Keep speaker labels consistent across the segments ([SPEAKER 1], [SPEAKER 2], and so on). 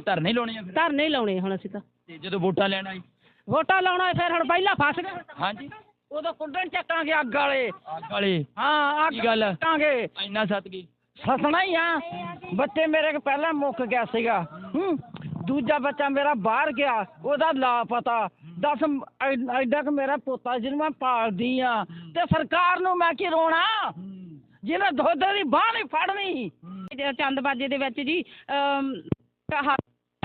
[SPEAKER 1] ਹਾਂ ਧਰਨੇ ਲਾਉਣੇ ਆ ਫਿਰ?
[SPEAKER 2] ਧਰਨੇ ਹੀ ਲਾਉਣੇ ਹੁਣ ਅਸੀਂ ਤਾਂ।
[SPEAKER 1] ਤੇ ਜਦੋਂ ਵੋਟਾਂ ਲੈਣ ਆਈ
[SPEAKER 2] ਵੋਟਾਂ ਲਾਉਣਾ ਫਿਰ ਹੁਣ ਪਹਿਲਾਂ ਫਸ ਗਏ।
[SPEAKER 1] ਹਾਂਜੀ।
[SPEAKER 2] ਉਦੋਂ ਕੁੱਡਣ ਚੱਕਾਂਗੇ ਅੱਗ ਵਾਲੇ।
[SPEAKER 1] ਅੱਗ ਵਾਲੇ?
[SPEAKER 2] ਹਾਂ ਅੱਗ
[SPEAKER 1] ਕੀ ਗੱਲ ਆ?
[SPEAKER 2] ਚੱਕਾਂਗੇ।
[SPEAKER 1] ਇੰਨਾ ਸੱਤ ਗਈ
[SPEAKER 2] ਫਸਣਾ ਹੀ ਆ। ਬੱਚੇ ਮੇਰੇ ਕੋਲ ਪਹਿਲਾਂ ਮੁੱਕ ਗਿਆ ਸੀਗਾ। ਹੂੰ ਦੂਜਾ ਬੱਚਾ ਮੇਰਾ ਬਾਹਰ ਗਿਆ ਉਹਦਾ ਲਾਪਤਾ। ਦਸ ਐ- ਐਡਾ ਕਿ ਮੇਰਾ ਪੋਤਾ ਜਿਹਨੂੰ ਮੈਂ ਪਾਲਦੀ ਆ। ਤੇ ਸਰਕਾਰ ਨੂੰ ਮੈਂ ਕੀ ਰੋਣਾ? ਜਿਹਨੇ ਦੁੱਧ ਦੀ ਬਾਹ ਨਹੀਂ ਫੜਨੀ। ਚੰਦਬਾਜੇ ਦੇ ਵਿੱਚ ਜੀ ਅਮ, ਆਹ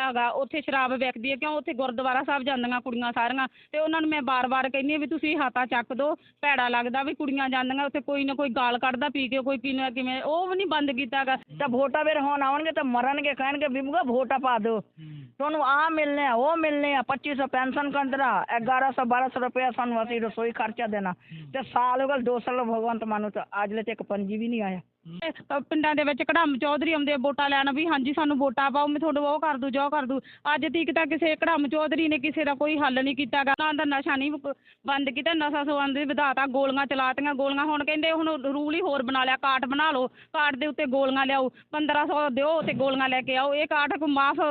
[SPEAKER 2] ਹੈਗਾ, ਉੱਥੇ ਸ਼ਰਾਬ ਵਿਕਦੀ ਹੈ, ਕਿਉਂ? ਉੱਥੇ ਗੁਰਦੁਆਰਾ ਸਾਹਿਬ ਜਾਂਦੀਆਂ ਕੁੜੀਆਂ ਸਾਰੀਆਂ, ਤੇ ਉਹਨਾਂ ਨੂੰ ਮੈਂ ਬਾਰ-ਬਾਰ ਕਹਿੰਦੀ ਹਾਂ ਵੀ ਤੁਸੀਂ ਹਾਤਾ ਚੱਕ ਦੋ, ਭੈੜਾ ਲੱਗਦਾ ਵੀ ਕੁੜੀਆਂ ਜਾਂਦੀਆਂ, ਉੱਥੇ ਕੋਈ ਨਾ ਕੋਈ ਗਾਲ ਕੱਢਦਾ, ਪੀ ਕੇ ਕੋਈ ਕਿਵੇਂ ਕਿਵੇਂ, ਉਹ ਵੀ ਨਹੀਂ ਬੰਦ ਕੀਤਾ ਕੀਤਾਗਾ ਤਾਂ ਵੋਟਾਂ ਫਿਰ ਹੁਣ ਆਉਣਗੇ ਤਾਂ ਮਰਨਗੇ, ਕਹਿਣਗੇ ਬੀਬੂਗਾ ਵੋਟਾਂ ਪਾ ਦਿਓ। ਤੁਹਾਨੂੰ ਆ ਮਿਲਨੇ ਆ, ਉਹ ਮਿਲਨੇ ਆ 2500 ਪੈਨਸ਼ਨ ਕੰਦਰਾ 1100 1200 ਰੁਪਇਆ ਸਾਨੂੰ ਅਸੀਂ ਰਸੋਈ ਖਰਚਾ ਦੇਣਾ। ਤੇ ਸਾਲ ਹੋ ਗਏ 2 ਸਾਲ ਭਗਵੰਤ ਮਾਨੂ ਤਾਂ ਅੱਜ ਲੈ ਤੇ ਇੱਕ ਪੰਜੀ ਵੀ ਨਹੀਂ ਆਇਆ। ਪਿੰਡਾਂ ਦੇ ਵਿੱਚ ਕੜਮ ਚੌਧਰੀ ਆਉਂਦੇ ਆ ਵੋਟਾਂ ਲੈਣ ਵੀ ਹਾਂਜੀ ਸਾਨੂੰ ਵੋਟਾਂ ਪਾਓ, ਮੈਂ ਤੁਹਾਨੂੰ ਉਹ ਕਰ ਦੂ, ਜੋ ਕਰ ਦੂ। ਅੱਜ ਤੀਕ ਤਾਂ ਕਿਸੇ ਕੜਮ ਚੌਧਰੀ ਨੇ ਕਿਸੇ ਦਾ ਕੋਈ ਹੱਲ ਨਹੀਂ ਕੀਤਾ ਗਾ ਨਾ ਦਾ ਨਸ਼ਾ ਨਹੀਂ ਬੰਦ ਕੀਤਾ, ਨਸ਼ਾ ਸੰਬੰਧ ਵਧਾਤਾ ਗੋਲੀਆਂ ਚਲਾਤੀਆਂ, ਗੋਲੀਆਂ ਹੁਣ ਕਹਿੰਦੇ ਹੁਣ ਰੂਲ ਹੀ ਹੋਰ ਬਣਾ ਲਿਆ, ਕਾਰਡ ਬਣਾ ਲਓ, ਕਾਰਡ ਦੇ ਉੱਤੇ ਗੋਲੀਆਂ ਲਿਆਓ 1500 ਦਿਓ ਤੇ ਗੋਲੀਆਂ ਲੈ ਕੇ ਆਓ, ਇਹ ਕਾਰਡ ਕੋ ਮਾਫ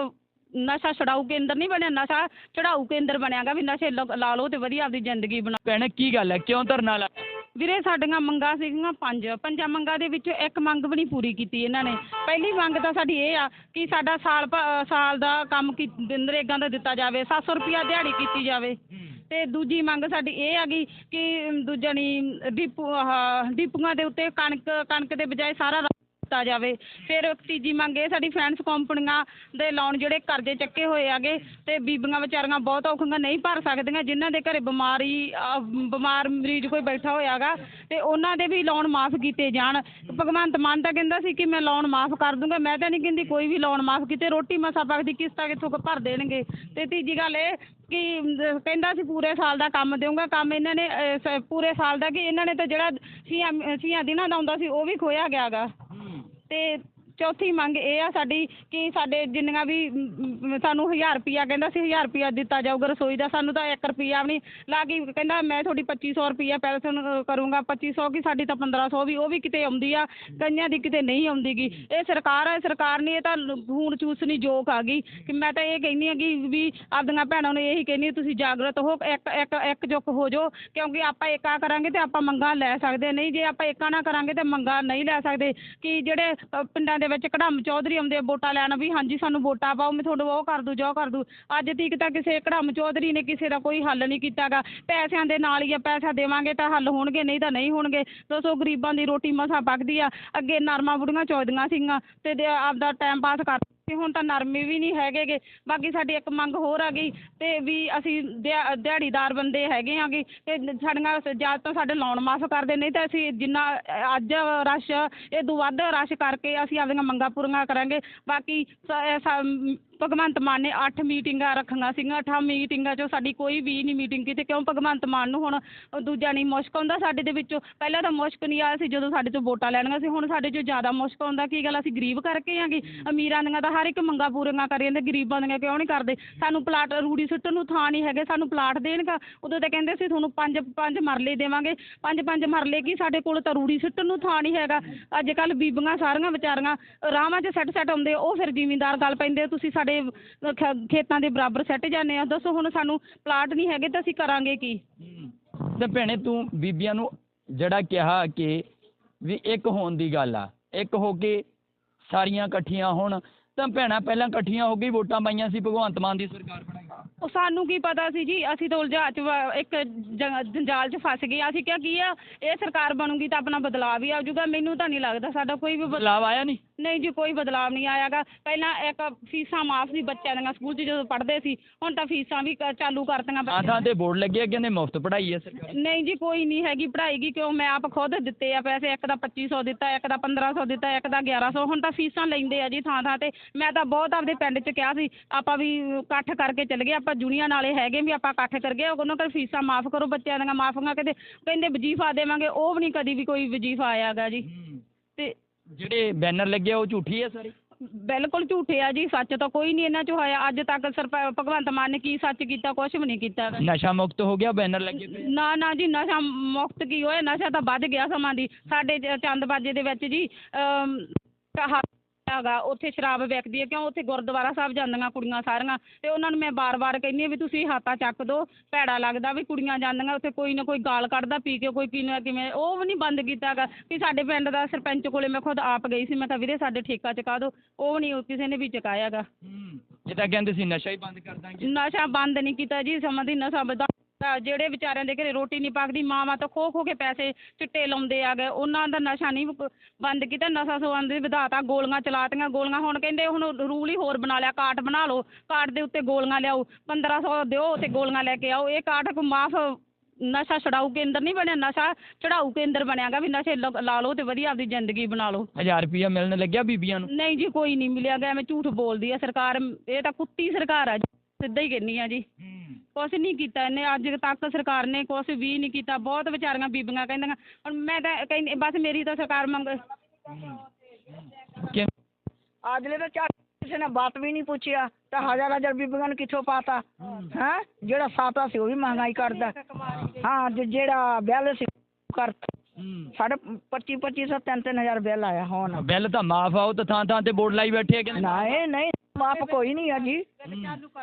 [SPEAKER 2] ਨਸ਼ਾ ਛਡਾਊ ਕੇਂਦਰ ਨਹੀਂ ਬਣਿਆ, ਨਸ਼ਾ ਚੜਾਊ ਕੇਂਦਰ ਬਣਿਆਗਾ ਵੀ ਨਸ਼ੇ ਲਾ ਲਓ ਤੇ ਵਧੀਆ ਆਪਦੀ ਜ਼ਿੰਦਗੀ ਬਣਾਓ
[SPEAKER 1] ਭੈਣੇ, ਕੀ ਗੱਲ ਹੈ? ਕਿਉਂ ਧਰਨਾ ਲਾ
[SPEAKER 2] ਵੀਰੇ ਸਾਡੀਆਂ ਮੰਗਾਂ ਸੀਗੀਆਂ ਪੰਜ, ਪੰਜਾਂ ਮੰਗਾਂ ਦੇ ਵਿੱਚੋਂ ਇੱਕ ਮੰਗ ਵੀ ਨਹੀਂ ਪੂਰੀ ਕੀਤੀ ਇਹਨਾਂ ਨੇ। ਪਹਿਲੀ ਮੰਗ ਤਾਂ ਸਾਡੀ ਇਹ ਆ ਕਿ ਸਾਡਾ ਸਾਲ ਭ- ਸਾਲ ਦਾ ਕੰਮ ਕੀ ਨਰੇਗਾ ਦਾ ਦਿੱਤਾ ਜਾਵੇ 700 ਰੁਪਿਆ ਦਿਹਾੜੀ ਕੀਤੀ ਜਾਵੇ। ਤੇ ਦੂਜੀ ਮੰਗ ਸਾਡੀ ਇਹ ਆ ਹੈਗੀ ਕਿ ਦੂਜਾ ਨਹੀਂ ਡਿਪੂ ਆਹ ਡਿਪੂਆਂ ਦੇ ਉੱਤੇ ਕਣਕ ਕਣਕ ਦੇ ਬਜਾਏ ਸਾਰਾ ਦਿੱਤਾ ਜਾਵੇ। ਫਿਰ ਤੀਜੀ ਮੰਗ ਇਹ, ਸਾਡੀ ਫਾਈਨੈਂਸ ਕੰਪਨੀਆਂ ਦੇ ਲੋਨ ਜਿਹੜੇ ਕਰਜ਼ੇ ਚੱਕੇ ਹੋਏ ਹੈਗੇ ਅਤੇ ਬੀਬੀਆਂ ਵਿਚਾਰੀਆਂ ਬਹੁਤ ਔਖੀਆਂ ਨਹੀਂ ਭਰ ਸਕਦੀਆਂ, ਜਿਨ੍ਹਾਂ ਦੇ ਘਰ ਬਿਮਾਰੀ ਬਿਮਾਰ ਮਰੀਜ਼ ਕੋਈ ਬੈਠਾ ਹੋਇਆ ਹੋਇਆਗਾ ਅਤੇ ਉਹਨਾਂ ਦੇ ਵੀ ਲੋਨ ਮਾਫ ਕੀਤੇ ਜਾਣ। ਭਗਵੰਤ ਮਾਨ ਤਾਂ ਕਹਿੰਦਾ ਸੀ ਕਿ ਮੈਂ ਲੋਨ ਮਾਫ ਕਰ ਦੂੰਗਾ, ਮੈਂ ਤਾਂ ਨਹੀਂ ਕਹਿੰਦੀ ਕੋਈ ਵੀ ਲੋਨ ਮਾਫ ਕੀਤੇ, ਰੋਟੀ ਮਸਾ ਪੱਕਦੀ, ਕਿਸ਼ਤਾਂ ਕਿੱਥੋਂ ਕੁ ਭਰ ਦੇਣਗੇ। ਅਤੇ ਤੀਜੀ ਗੱਲ ਇਹ ਕਿ ਕਹਿੰਦਾ ਸੀ ਪੂਰੇ ਸਾਲ ਦਾ ਕੰਮ ਦੇਊਂਗਾ, ਕੰਮ ਇਹਨਾਂ ਨੇ ਪੂਰੇ ਸਾਲ ਦਾ ਕਿ ਇਹਨਾਂ ਨੇ ਤਾਂ ਜਿਹੜਾ ਛੀਆਂ ਛੀਆਂ ਦਿਨਾਂ ਦਾ ਆਉਂਦਾ ਸੀ, ਉਹ ਵੀ ਖੋਇਆ ਗਿਆ ਗਾ ਤੇ ਚੌਥੀ ਮੰਗ ਇਹ ਆ ਸਾਡੀ ਕਿ ਸਾਡੇ ਜਿੰਨੀਆਂ ਵੀ ਸਾਨੂੰ 1000 ਰੁਪਿਆ ਕਹਿੰਦਾ ਸੀ 1000 ਰੁਪਿਆ ਦਿੱਤਾ ਜਾਊਗਾ ਰਸੋਈ ਦਾ, ਸਾਨੂੰ ਤਾਂ 1 ਰੁਪਿਆ ਵੀ ਨਹੀਂ ਲਾ ਕੇ ਕਹਿੰਦਾ ਮੈਂ ਤੁਹਾਡੀ 2500 ਰੁਪਿਆ ਪੈਨਸ਼ਨ ਕਰੂੰਗਾ 2500 ਕੀ ਸਾਡੀ ਤਾਂ 1500 ਵੀ, ਉਹ ਵੀ ਕਿਤੇ ਆਉਂਦੀ ਆ, ਕਈਆਂ ਦੀ ਕਿਤੇ ਨਹੀਂ ਆਉਂਦੀ ਗੀ ਇਹ ਸਰਕਾਰ ਆ ਸਰਕਾਰ ਨੇ, ਇਹ ਤਾਂ ਹੁਣ ਚੂਸਣੀ ਜੋਕ ਆ ਗਈ ਕਿ ਮੈਂ ਤਾਂ ਇਹ ਕਹਿੰਦੀ ਆ ਕਿ ਵੀ ਆਪਦੀਆਂ ਭੈਣਾਂ ਨੂੰ ਇਹੀ ਕਹਿੰਦੀ ਤੁਸੀਂ ਜਾਗਰਤ ਹੋ, ਇੱਕ ਇੱਕ ਇੱਕ ਜੁੱਕ ਹੋ ਜਾਓ, ਕਿਉਂਕਿ ਆਪਾਂ ਏਕਾ ਕਰਾਂਗੇ ਤੇ ਆਪਾਂ ਮੰਗਾਂ ਲੈ ਸਕਦੇ ਨਹੀਂ, ਜੇ ਆਪਾਂ ਏਕਾ ਨਾ ਕਰਾਂਗੇ ਤੇ ਮੰਗਾਂ ਨਹੀਂ ਲੈ ਸਕਦੇ, ਕਿ ਜਿਹੜੇ ਪਿੰਡਾਂ ਦੇ ਵਿੱਚ ਕੜਮ ਚੌਧਰੀ ਆਉਂਦੇ ਵੋਟਾਂ ਲੈਣ ਵੀ ਹਾਂਜੀ ਸਾਨੂੰ ਵੋਟਾਂ ਪਾਓ, ਮੈਂ ਤੁਹਾਨੂੰ ਉਹ ਕਰ ਦੂ ਜੋ ਕਰ ਦੂ ਅੱਜ ਤੀਕ ਤਾਂ ਕਿਸੇ ਕੜਮ ਚੌਧਰੀ ਨੇ ਕਿਸੇ ਦਾ ਕੋਈ ਹੱਲ ਨਹੀਂ ਕੀਤਾਗਾ। ਪੈਸਿਆਂ ਦੇ ਨਾਲ ਹੀ ਆ, ਪੈਸਾ ਦੇਵਾਂਗੇ ਤਾਂ ਹੱਲ ਹੋਣਗੇ, ਨਹੀਂ ਤਾਂ ਨਹੀਂ ਹੋਣਗੇ। ਦੱਸੋ ਗਰੀਬਾਂ ਦੀ ਰੋਟੀ ਮਸਾਂ ਪੱਕਦੀ ਆ। ਅੱਗੇ ਨਰਮਾ ਬੁੜੀਆਂ ਚੌਧੀਆਂ ਸੀਗੀਆਂ ਤੇ ਆਪਦਾ ਟਾਈਮ ਪਾਸ ਕਰ ਤੇ ਹੁਣ ਤਾਂ ਨਰਮੇ ਵੀ ਨਹੀਂ ਹੈਗੇ ਗੇ ਬਾਕੀ ਸਾਡੀ ਇੱਕ ਮੰਗ ਹੋਰ ਆ ਗਈ ਤੇ ਵੀ ਅਸੀਂ ਦਿਹਾ- ਦਿਹਾੜੀਦਾਰ ਬੰਦੇ ਹੈਗੇ ਆਗੇ ਤੇ ਸਾਡੀਆਂ ਜਾਂ ਤਾਂ ਸਾਡੇ ਲੋਨ ਮਾਫ ਕਰਦੇ ਨਹੀਂ ਤਾਂ ਅਸੀਂ ਜਿੰਨਾ ਅੱਜ ਰਸ਼, ਇਹ ਤੋਂ ਵੱਧ ਰਸ਼ ਕਰਕੇ ਅਸੀਂ ਆਪਦੀਆਂ ਮੰਗਾਂ ਪੂਰੀਆਂ ਕਰਾਂਗੇ। ਬਾਕੀ ਭਗਵੰਤ ਮਾਨ ਨੇ ਅੱਠ ਮੀਟਿੰਗਾਂ ਰੱਖੀਆਂ ਸੀਗੀਆਂ, ਅੱਠਾਂ ਮੀਟਿੰਗਾਂ 'ਚੋਂ ਸਾਡੀ ਕੋਈ ਵੀ ਨਹੀਂ ਮੀਟਿੰਗ ਕੀਤੀ, ਕਿਉਂ ਭਗਵੰਤ ਮਾਨ ਨੂੰ ਹੁਣ ਦੂਜਾ ਨਹੀਂ ਮੁਸ਼ਕ ਆਉਂਦਾ ਸਾਡੇ ਦੇ ਵਿੱਚੋਂ, ਪਹਿਲਾਂ ਤਾਂ ਮੁਸ਼ਕ ਨਹੀਂ ਆਇਆ ਸੀ ਜਦੋਂ ਸਾਡੇ ਤੋਂ ਵੋਟਾਂ ਲੈਣੀਆਂ ਸੀ, ਹੁਣ ਸਾਡੇ 'ਚੋਂ ਜ਼ਿਆਦਾ ਮੁਸ਼ਕ ਆਉਂਦਾ, ਕੀ ਗੱਲ ਅਸੀਂ ਗਰੀਬ ਕਰਕੇ ਆਂਗੇ? ਅਮੀਰਾਂ ਦੀਆਂ ਤਾਂ ਹਰ ਇੱਕ ਮੰਗਾਂ ਪੂਰੀਆਂ ਕਰੀ ਜਾਂਦੇ, ਗਰੀਬਾਂ ਦੀਆਂ ਕਿਉਂ ਨਹੀਂ ਕਰਦੇ? ਸਾਨੂੰ ਪਲਾਟ ਰੂੜੀ ਸੁੱਟਣ ਨੂੰ ਥਾਂ ਨਹੀਂ ਹੈਗੇ, ਸਾਨੂੰ ਪਲਾਟ ਦੇਣਗਾ, ਉਦੋਂ ਤਾਂ ਕਹਿੰਦੇ ਸੀ ਤੁਹਾਨੂੰ ਪੰਜ ਪੰਜ ਮਰਲੇ ਦੇਵਾਂਗੇ, ਪੰਜ ਪੰਜ ਮਰਲੇ ਕੀ ਸਾਡੇ ਕੋਲ ਤਾਂ ਰੂੜੀ ਸੁੱਟਣ ਨੂੰ ਥਾਂ ਨਹੀਂ ਹੈਗਾ, ਅੱਜ ਕੱਲ ਬੀਬੀਆਂ ਸਾਰੀਆਂ ਵਿਚਾਰੀਆਂ ਰਾਵਾਂ 'ਚ ਸੈੱਟ ਸੈੱਟ ਆਉਂਦੇ, ਉਹ ਫਿਰ ਜ਼ਿਮੀਂਦਾਰ ਗੱਲ ਪੈਂਦੇ ਤੁਸੀਂ ਸਾਡੇ ਖ- ਖੇਤਾਂ ਦੇ ਬਰਾਬਰ ਸੱਟ ਜਾਂਦੇ ਆ। ਦੱਸੋ ਹੁਣ ਸਾਨੂੰ ਪਲਾਟ ਨਹੀਂ ਹੈਗੇ ਤਾਂ ਅਸੀਂ ਕਰਾਂਗੇ ਕੀ?
[SPEAKER 1] ਤੇ ਭੈਣੇ ਤੂੰ ਬੀਬੀਆਂ ਨੂੰ ਜਿਹੜਾ ਕਿਹਾ ਕਿ ਵੀ ਇੱਕ ਹੋਣ ਦੀ ਗੱਲ ਆ ਇੱਕ ਹੋ ਕੇ ਸਾਰੀਆਂ ਇਕੱਠੀਆਂ ਹੋਣ ਤਾਂ ਭੈਣਾਂ ਪਹਿਲਾਂ ਇਕੱਠੀਆਂ ਹੋ ਕੇ ਹੀ ਵੋਟਾਂ ਪਾਈਆਂ ਸੀ ਭਗਵੰਤ ਮਾਨ ਦੀ ਸਰਕਾਰ ਬਣਾਈ।
[SPEAKER 2] ਉਹ ਸਾਨੂੰ ਕੀ ਪਤਾ ਸੀ ਜੀ ਅਸੀਂ ਤਾਂ ਉਲਝਾ ਚ ਵ- ਇੱਕ ਜ- ਜੰਜਾਲ 'ਚ ਫਸ ਗਏ। ਅਸੀਂ ਕਿਹਾ ਕੀ ਆ ਇਹ ਸਰਕਾਰ ਬਣੂਗੀ ਤਾਂ ਆਪਣਾ ਬਦਲਾਅ ਵੀ ਆ ਜਾਊਗਾ ਮੈਨੂੰ ਤਾਂ ਨਹੀਂ ਲੱਗਦਾ ਸਾਡਾ ਕੋਈ ਵੀ ਬਦ-
[SPEAKER 1] ਬਦਲਾਵ ਆਇਆ ਨਹੀਂ।
[SPEAKER 2] ਨਹੀਂ ਜੀ ਕੋਈ ਬਦਲਾਅ ਨਹੀਂ ਆਇਆਗਾ। ਪਹਿਲਾਂ ਇੱਕ ਫੀਸਾਂ ਮਾਫ ਸੀ ਬੱਚਿਆਂ ਦੀਆਂ ਸਕੂਲ 'ਚ ਜਦੋਂ ਪੜ੍ਹਦੇ ਸੀ ਹੁਣ ਤਾਂ ਫੀਸਾਂ ਵੀ ਕ- ਚਾਲੂ ਕਰਤੀਆਂ
[SPEAKER 1] ਥਾਂ
[SPEAKER 2] ਬੱਚਿਆਂ
[SPEAKER 1] ਥਾਂ ਤੇ ਬੋਰਡ ਲੱਗਿਆ ਕਹਿੰਦੇ ਮੁਫਤ ਪੜ੍ਹਾਈ ਹੈ ਸਰਕਾਰ।
[SPEAKER 2] ਨਹੀਂ ਜੀ ਕੋਈ ਨਹੀਂ ਹੈਗੀ ਪੜ੍ਹਾਈ ਗੀ ਕਿਉਂ ਮੈਂ ਆਪ ਖੁਦ ਦਿੱਤੇ ਆ ਪੈਸੇ ਇੱਕ ਦਾ 2500 ਦਿੱਤਾ ਇੱਕ ਦਾ 1500 ਦਿੱਤਾ ਇੱਕ ਦਾ 1100 ਹੁਣ ਤਾਂ ਫੀਸਾਂ ਲੈਂਦੇ ਆ ਜੀ ਥਾਂ ਥਾਂ ਤੇ। ਮੈਂ ਤਾਂ ਬਹੁਤ ਆਪਦੇ ਪਿੰਡ 'ਚ ਕਿਹਾ ਸੀ ਆਪਾਂ ਵੀ ਇਕੱਠ ਕਰਕੇ ਚੱਲ ਗਏ ਆਪਾਂ ਜੂਨੀਅਰ ਨਾਲੇ ਹੈਗੇ ਵੀ ਆਪਾਂ ਇਕੱਠ ਕਰ ਗਏ ਉਹਨਾਂ ਕੋਲ ਫੀਸਾਂ ਮਾਫ ਕਰੋ ਬੱਚਿਆਂ ਦੀਆਂ ਮਾਫੀਆਂ ਕਹਿੰਦੇ ਕਹਿੰਦੇ ਵਜੀਫਾ ਦੇਵਾਂਗੇ ਉਹ ਵੀ ਨਹੀਂ ਕਦੀ ਵੀ ਕੋਈ ਵਜੀਫਾ ਆਇਆਗਾ ਜੀ। ਤੇ
[SPEAKER 1] ਜਿਹੜੇ ਬੈਨਰ ਲੱਗੇ ਆ, ਉਹ ਝੂਠੀ ਹੈ ਸਾਰੇ?
[SPEAKER 2] ਬਿਲਕੁਲ ਝੂਠੇ ਆ ਜੀ ਸੱਚ ਤਾਂ ਕੋਈ ਨਹੀਂ ਇਹਨਾਂ 'ਚ ਹੋਇਆ ਅੱਜ ਤੱਕ ਸਰਪਾ ਭਗਵੰਤ ਮਾਨ ਨੇ ਕੀ ਸੱਚ ਕੀਤਾ ਕੁਝ ਵੀ ਨਹੀਂ ਕੀਤਾ ਗਾ।
[SPEAKER 1] ਨਸ਼ਾ ਮੁਕਤ ਹੋ ਗਿਆ ਬੈਨਰ ਲੱਗੇ ਪਏ
[SPEAKER 2] ਨਾ ਨਾ ਜੀ ਨਸ਼ਾ ਮੁਕਤ ਕੀ ਹੋਇਆ? ਨਸ਼ਾ ਤਾਂ ਵੱਧ ਗਿਆ ਸਮਾਂ ਦੀ। ਸਾਡੇ ਚ- ਚੰਦਬਾਜੇ ਦੇ ਵਿੱਚ ਜੀ ਅਮ, ਹੈਗਾ ਉੱਥੇ ਸ਼ਰਾਬ ਵਿਕਦੀ ਹੈ ਕਿਉਂ? ਉੱਥੇ ਗੁਰਦੁਆਰਾ ਸਾਹਿਬ ਜਾਂਦੀਆਂ ਕੁੜੀਆਂ ਸਾਰੀਆਂ ਤੇ ਉਹਨਾਂ ਨੂੰ ਮੈਂ ਬਾਰ-ਬਾਰ ਕਹਿੰਦੀ ਹਾਂ ਵੀ ਤੁਸੀਂ ਹਾਤਾ ਚੱਕ ਦਿਓ ਭੈੜਾ ਲੱਗਦਾ ਵੀ ਕੁੜੀਆਂ ਜਾਂਦੀਆਂ ਉੱਥੇ ਕੋਈ ਨਾ ਕੋਈ ਗਾਲ ਕੱਢਦਾ ਪੀ ਕੇ ਕੋਈ ਕਿਵੇਂ ਕਿਵੇਂ ਉਹ ਵੀ ਨਹੀਂ ਬੰਦ ਕੀਤਾ ਹੈਗਾ ਵੀ ਸਾਡੇ ਪਿੰਡ ਦਾ ਸਰਪੰਚ ਕੋਲੇ ਮੈਂ ਖੁਦ ਆਪ ਗਈ ਸੀ ਮੈਂ ਕਿਹਾ ਵੀਰੇ ਸਾਡੇ ਠੇਕਾ ਚੁਕਾ ਦਿਓ ਉਹ ਨਹੀਂ ਕਿਸੇ ਨੇ ਵੀ ਚੁਕਾਇਆ ਹੈਗਾ।
[SPEAKER 1] ਇਹ ਤਾਂ ਕਹਿੰਦੇ ਸੀ ਨਸ਼ਾ ਹੀ ਬੰਦ ਕਰ ਦਾਂਗੇ।
[SPEAKER 2] ਨਸ਼ਾ ਬੰਦ ਨਹੀਂ ਕੀਤਾ ਜੀ ਸਮਾਂ ਦੀ ਨਸ਼ਾ ਵਧਾ ਜਿਹੜੇ ਵਿਚਾਰਿਆਂ ਦੇ ਘਰੇ ਰੋਟੀ ਨਹੀਂ ਪੱਕਦੀ ਮਾਵਾਂ ਤਾਂ ਖੋ ਖੋ ਕੇ ਪੈਸੇ ਚਿੱਟੇ ਲਾਉਂਦੇ ਆ ਗਏ। ਉਹਨਾਂ ਦਾ ਨਸ਼ਾ ਨਹੀਂ ਬੰਦ ਕੀਤਾ ਨਸ਼ਾ ਸੰਬੰਧੀ ਵਧਾਤਾ ਗੋਲੀਆਂ ਚਲਾਤੀਆਂ ਗੋਲੀਆਂ। ਹੁਣ ਕਹਿੰਦੇ ਹੁਣ ਰੂਲ ਹੀ ਹੋਰ ਬਣਾ ਲਿਆ ਕਾਰਡ ਬਣਾ ਲਓ ਕਾਰਡ ਦੇ ਉੱਤੇ ਗੋਲੀਆਂ ਲਿਆਓ 1500 ਦਿਓ ਤੇ ਗੋਲੀਆਂ ਲੈ ਕੇ ਆਓ। ਇਹ ਕਾਰਡ ਕੋ ਮਾਫ ਨਸ਼ਾ ਛਡਾਊ ਕੇਂਦਰ ਨਹੀਂ ਬਣਿਆ ਨਸ਼ਾ ਚੜਾਊ ਕੇਂਦਰ ਬਣਿਆਗਾ ਵੀ ਨਸ਼ੇ ਲ- ਲਾ ਲਓ ਤੇ ਵਧੀਆ ਆਪਦੀ ਜ਼ਿੰਦਗੀ ਬਣਾ ਲਓ।
[SPEAKER 1] 1000 ਰੁਪਇਆ ਮਿਲਣ ਲੱਗਿਆ ਬੀਬੀਆਂ ਨੂੰ?
[SPEAKER 2] ਨਹੀਂ ਜੀ ਕੋਈ ਨਹੀਂ ਮਿਲਿਆ ਗਿਆ ਮੈਂ ਝੂਠ ਬੋਲਦੀ ਆ ਸਰਕਾਰ। ਇਹ ਤਾਂ ਕੁੱਤੀ ਸਰਕਾਰ ਆ ਜੀ ਸਿੱਧਾ ਹੀ ਕਹਿੰਨੀ ਆ ਜੀ। ਕੁਛ ਨਹੀਂ ਕੀਤਾ ਇਹਨੇ ਅੱਜ ਤੱਕ ਸਰਕਾਰ ਨੇ ਕੁਛ ਵੀ ਨਹੀਂ ਕੀਤਾ। ਬਹੁਤ ਵਿਚਾਰੀਆਂ ਬੀਬੀਆਂ ਕਹਿੰਦੀਆਂ ਹੁਣ ਮੈਂ ਤਾਂ ਕਹਿੰਦੀ ਬਸ ਮੇਰੀ ਤਾਂ ਸਰਕਾਰ ਮੰਗ
[SPEAKER 1] ਕਿ
[SPEAKER 3] ਅਗਲੇ ਤਾਂ ਚਾਰ ਕਿਸੇ ਨੇ ਬਾਤ ਵੀ ਨਹੀਂ ਪੁੱਛਿਆ ਤਾਂ ਹਜ਼ਾਰ ਹਜ਼ਾਰ ਬੀਬੀਆਂ ਨੂੰ ਕਿੱਥੋਂ ਪਾਤਾ? ਹੈ? ਜਿਹੜਾ ਸਾਤਾ ਸੀ ਉਹ ਵੀ ਮਹਿੰਗਾਈ ਕਰਦਾ। ਹਾਂ ਤੇ ਜਿਹੜਾ ਬਿੱਲ ਸੀ ਉਹ ਕਰਤਾ। ਸਾਡੇ 25 2500 ਤਿੰਨ ਤਿੰਨ ਹਜ਼ਾਰ ਬਿੱਲ ਆਇਆ ਹੁਣ।
[SPEAKER 1] ਬਿੱਲ ਤਾਂ ਮਾਫ ਆਓ ਤਾਂ ਥਾਂ ਥਾਂ ਤੇ ਬੋਰਡ ਲਾਈ ਬੈਠੇ ਆ ਕਹਿੰਦੇ।
[SPEAKER 3] ਨਹੀਂ ਨਹੀਂ ਮਾਪ ਕੋਈ ਨਹੀਂ ਆ ਜੀ।